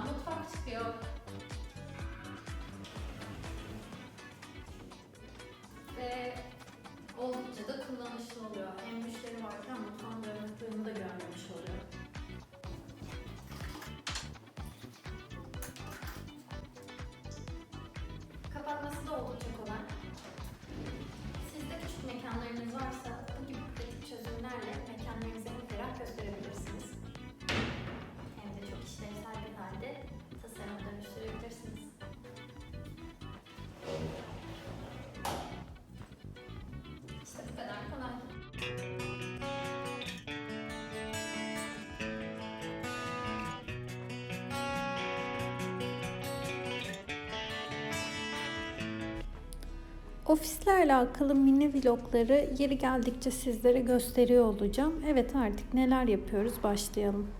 mutfak çıkıyor. Ve oldukça da kullanışlı oluyor. Ofisle alakalı mini vlogları yeri geldikçe sizlere gösteriyor olacağım. Evet artık neler yapıyoruz başlayalım.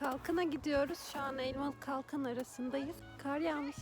Kalkana gidiyoruz. Şu an Elmalı Kalkan arasındayız. Kar yağmış.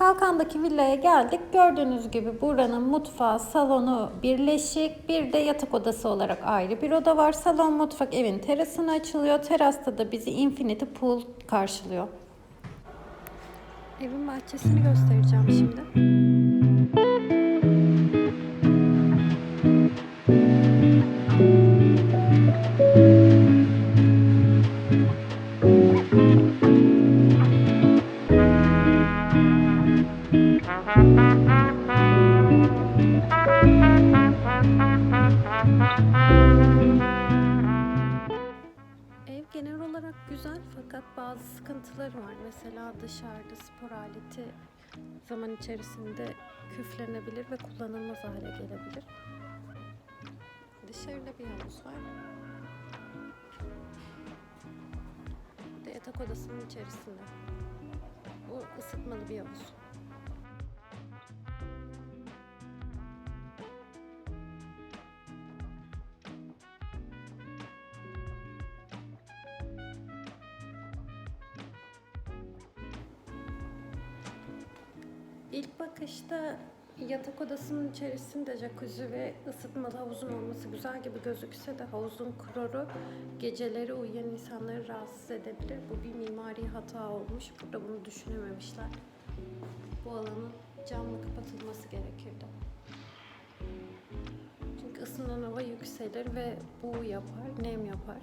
Kalkan'daki villaya geldik. Gördüğünüz gibi buranın mutfağı, salonu birleşik. Bir de yatak odası olarak ayrı bir oda var. Salon, mutfak evin terasına açılıyor. Terasta da bizi Infinity Pool karşılıyor. Evin bahçesini göstereceğim şimdi. Bazı sıkıntıları var. Mesela dışarıda spor aleti zaman içerisinde küflenebilir ve kullanılmaz hale gelebilir. Dışarıda bir havuz var. Bir de yatak odasının içerisinde. Bu ısıtmalı bir havuz. Yatak odasının içerisinde jacuzzi ve ısıtmalı havuzun olması güzel gibi gözükse de havuzun kloru geceleri uyuyan insanları rahatsız edebilir. Bu bir mimari hata olmuş. Burada bunu düşünememişler. Bu alanın camla kapatılması gerekirdi. Çünkü ısınan hava yükselir ve buğu yapar, nem yapar.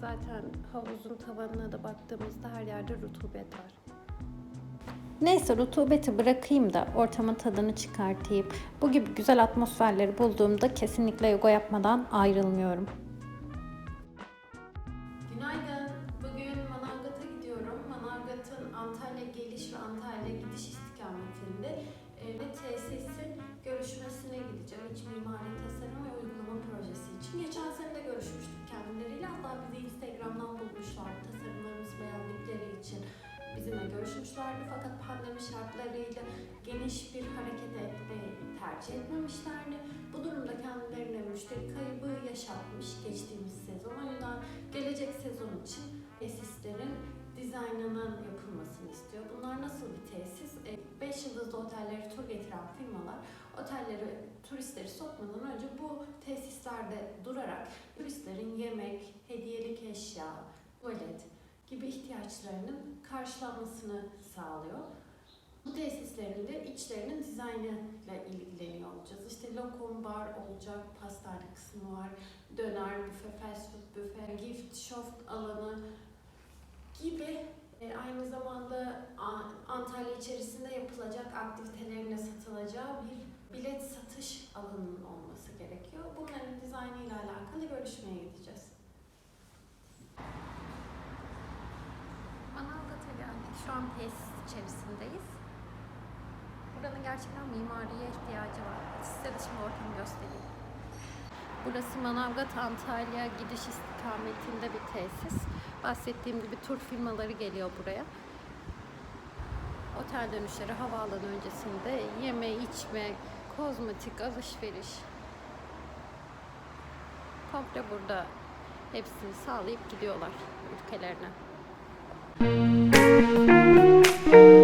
Zaten havuzun tavanına da baktığımızda her yerde rutubet var. Neyse rutubeti bırakayım da ortamın tadını çıkartayım. Bu gibi güzel atmosferleri bulduğumda kesinlikle yoga yapmadan ayrılmıyorum. Bizimle görüşmüşlerdi. Fakat pandemi şartlarıyla geniş bir hareket etmeyi tercih etmemişlerdi. Bu durumda kendilerine müşteri kaybı yaşatmış geçtiğimiz sezon. O yüzden gelecek sezon için tesislerin dizaynının yapılmasını istiyor. Bunlar nasıl bir tesis? 5 yıldızlı otelleri tur getiren firmalar otelleri, turistleri sokmadan önce bu tesislerde durarak turistlerin yemek, hediyelik eşya, tuvalet gibi ihtiyaçlarının karşılanmasını sağlıyor. Bu tesislerin de içlerinin dizaynıyla ilgileniyor olacağız. İşte lokum bar olacak, pastane kısmı var, döner büfe, fast food büfe, gift shop alanı gibi e, aynı zamanda Antalya içerisinde yapılacak aktivitelerine satılacağı bir bilet satış alanının olması gerekiyor. Bunların dizaynıyla alakalı görüşmeye gideceğiz. Manavgat'a geldik. Şu an tesis içerisindeyiz. Buranın gerçekten mimariye ihtiyacı var. Size de şimdi ortamı göstereyim. Burası Manavgat Antalya gidiş istikametinde bir tesis. Bahsettiğim gibi tur firmaları geliyor buraya. Otel dönüşleri havaalanı öncesinde yeme, içme, kozmetik, alışveriş. Komple burada hepsini sağlayıp gidiyorlar ülkelerine. Geçtiğimiz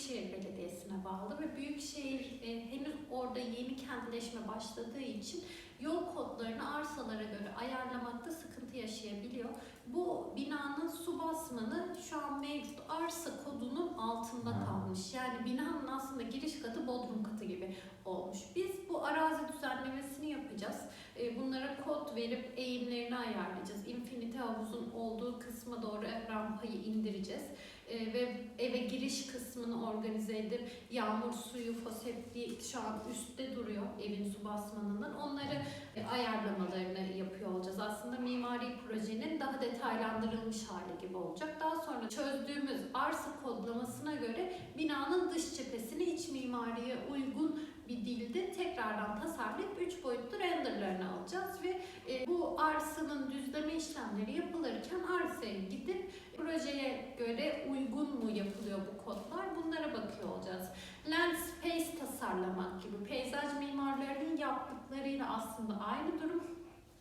Büyükşehir Belediyesi'ne bağlı ve Büyükşehir e, henüz orada yeni kentleşme başladığı için yol kodlarını arsalara göre ayarlamakta sıkıntı yaşayabiliyor. Bu binanın su basmanı şu an mevcut arsa kodunun altında kalmış. Yani binanın aslında giriş katı bodrum katı gibi olmuş. Biz bu arazi düzenlemesini yapacağız. E, Bunlara kod verip eğimlerini ayarlayacağız. Infinity havuzun olduğu kısma doğru rampayı indireceğiz. E, Ve eve giriş kısmını organize edip yağmur suyu, foseptik şu an üstte duruyor evin su basmanının. Onları e, ayarlamalarını yapıyor olacağız. Aslında mimari projenin daha detaylandırılmış hali gibi olacak. Daha sonra çözdüğümüz arsa kodlamasına göre binanın dış cephesini iç mimariye uygun bir dilde tekrardan tasarlayıp 3 boyutlu renderlarını alacağız ve e, bu arsanın düzleme işlemleri yapılırken arsaya gidip projeye göre uygun mu yapılıyor bu kodlar bunlara bakıyor olacağız. Land space tasarlamak gibi peyzaj mimarlarının yaptıklarıyla aslında aynı durum.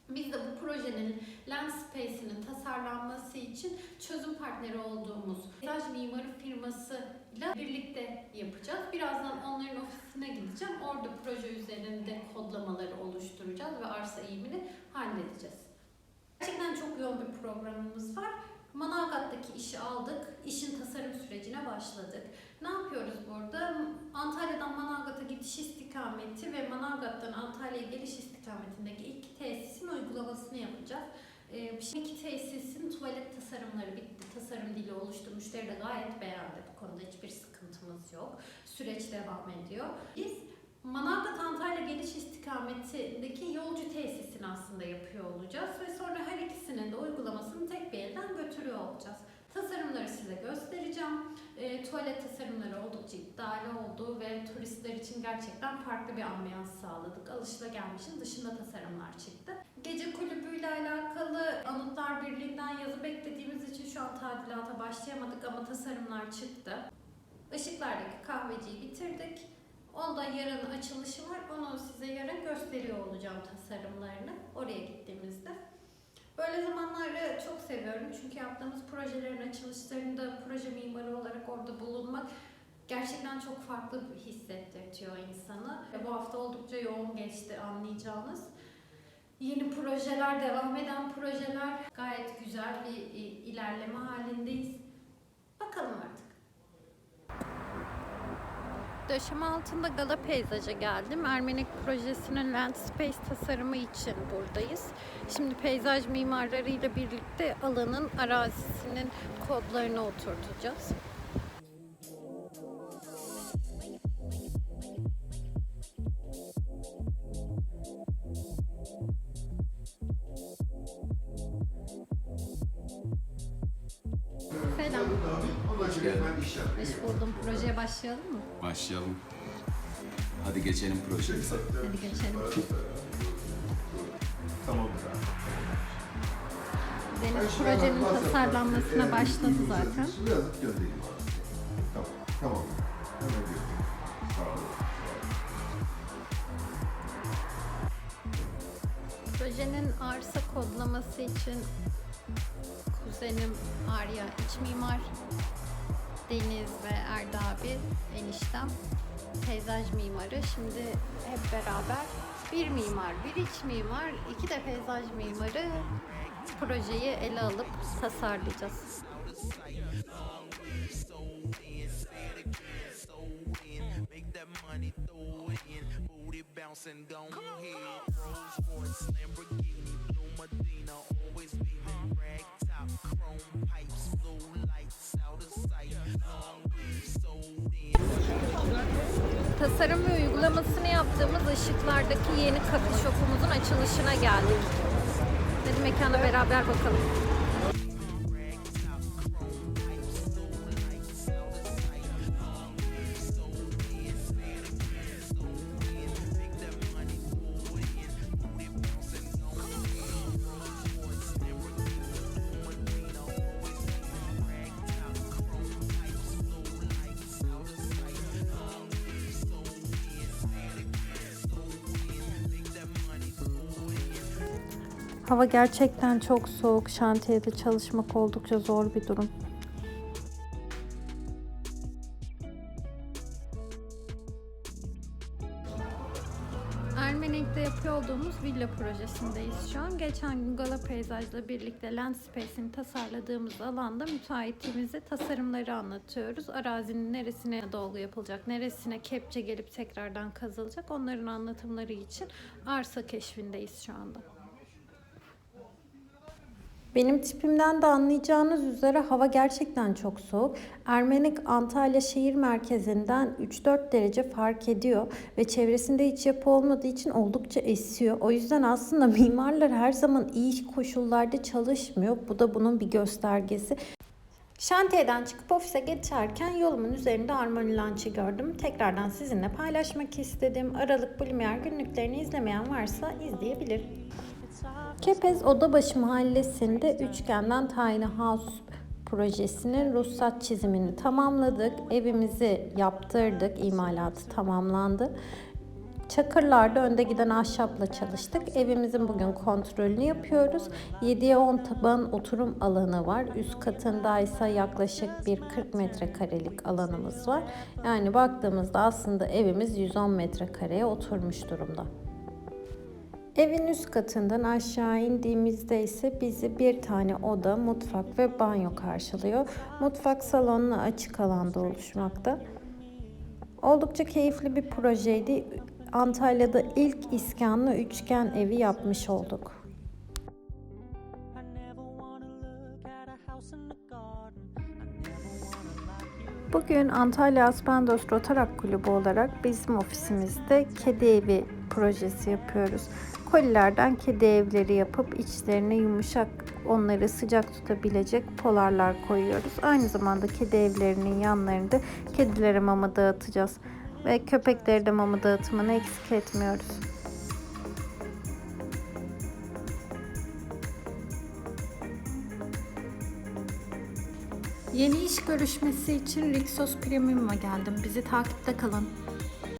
Biz de bu projenin land space'inin tasarlanması için çözüm partneri olduğumuz peyzaj mimarı firmasıyla birlikte yapacağız. Birazdan onların ofisine gideceğim. Orada proje üzerinde kodlamaları oluşturacağız ve arsa eğimini halledeceğiz. Gerçekten çok yoğun bir programımız var. Manavgat'taki işi aldık, işin tasarım sürecine başladık. Ne yapıyoruz burada? Antalya'dan Manavgat'a gidiş istikameti ve Manavgat'tan Antalya'ya geliş istikametindeki iki tesisin uygulamasını yapacağız. Ee, Şimdi iki tesisin tuvalet tasarımları bitti. Tasarım dili oluştu. Müşteri de gayet beğendi. Bu konuda hiçbir sıkıntımız yok. Süreç devam ediyor. Biz Manavgat Antalya geliş istikametindeki yolcu tesisini aslında yapıyor olacağız ve sonra her ikisinin de uygulamasını tek bir elden götürüyor olacağız. Tasarımları size göstereceğim. E, tuvalet tasarımları oldukça iddialı oldu ve turistler için gerçekten farklı bir ambiyans sağladık. Alışılagelmişin dışında tasarımlar çıktı. Gece kulübüyle alakalı Anıtlar Birliği'nden yazı beklediğimiz için şu an tadilata başlayamadık ama tasarımlar çıktı. Işıklardaki kahveciyi bitirdik. Onda yarın açılışı var. Onu size yarın gösteriyor olacağım tasarımlarını oraya gittiğimizde. Böyle zamanları çok seviyorum çünkü yaptığımız projelerin açılışlarında proje mimarı olarak orada bulunmak gerçekten çok farklı hissettirtiyor insanı. Bu hafta oldukça yoğun geçti anlayacağınız. Yeni projeler, devam eden projeler gayet güzel bir ilerleme halindeyiz. Bakalım artık. Döşeme altında Gala Peyzaj'a geldim. Ermenek projesinin Land Space tasarımı için buradayız. Şimdi peyzaj mimarlarıyla birlikte alanın arazisinin kodlarını oturtacağız. Hoş buldum. Projeye başlayalım mı? Başlayalım. Hadi geçelim projemize. Hadi geçelim. Tamam. Deniz projenin tasarlanmasına başladı zaten. Yazıp göndereyim abi. Tamam. Tamam. Hemen göndereyim. Sağ olun. Projenin arsa kodlaması için kuzenim Arya iç mimar, Deniz ve Erda abi eniştem peyzaj mimarı. Şimdi hep beraber bir mimar, bir iç mimar, iki de peyzaj mimarı projeyi ele alıp tasarlayacağız. Medina, always beaming. Rag top, chrome pipes, blue lights, out of Tasarım ve uygulamasını yaptığımız ışıklardaki yeni kafe shop'umuzun açılışına geldik. Hadi mekana beraber bakalım. Hava gerçekten çok soğuk. Şantiyede çalışmak oldukça zor bir durum. Ermenek'te yapıyor olduğumuz villa projesindeyiz şu an. Geçen gün Gala Peyzaj'la birlikte Landspace'in tasarladığımız alanda müteahhitimize tasarımları anlatıyoruz. Arazinin neresine dolgu yapılacak, neresine kepçe gelip tekrardan kazılacak onların anlatımları için arsa keşfindeyiz şu anda. Benim tipimden de anlayacağınız üzere hava gerçekten çok soğuk. Ermenik Antalya şehir merkezinden 3-4 derece fark ediyor ve çevresinde hiç yapı olmadığı için oldukça esiyor. O yüzden aslında mimarlar her zaman iyi koşullarda çalışmıyor. Bu da bunun bir göstergesi. Şantiyeden çıkıp ofise geçerken yolumun üzerinde Armani Lunch'ı gördüm. Tekrardan sizinle paylaşmak istedim. Aralık Blumier günlüklerini izlemeyen varsa izleyebilir. Kepez Odabaşı Mahallesi'nde üçgenden Tiny House projesinin ruhsat çizimini tamamladık. Evimizi yaptırdık. imalatı tamamlandı. Çakırlarda önde giden ahşapla çalıştık. Evimizin bugün kontrolünü yapıyoruz. 7'ye 10 taban oturum alanı var. Üst katında ise yaklaşık bir 40 metrekarelik alanımız var. Yani baktığımızda aslında evimiz 110 metrekareye oturmuş durumda. Evin üst katından aşağı indiğimizde ise bizi bir tane oda, mutfak ve banyo karşılıyor. Mutfak salonla açık alanda oluşmakta. Oldukça keyifli bir projeydi. Antalya'da ilk iskanlı üçgen evi yapmış olduk. Bugün Antalya Aspendos Rotarak Kulübü olarak bizim ofisimizde kedi evi projesi yapıyoruz. Kolilerden kedi evleri yapıp içlerine yumuşak, onları sıcak tutabilecek polarlar koyuyoruz. Aynı zamanda kedi evlerinin yanlarında kedilere mama dağıtacağız. Ve köpeklere de mama dağıtımını eksik etmiyoruz. Yeni iş görüşmesi için Rixos Premium'a geldim. Bizi takipte kalın.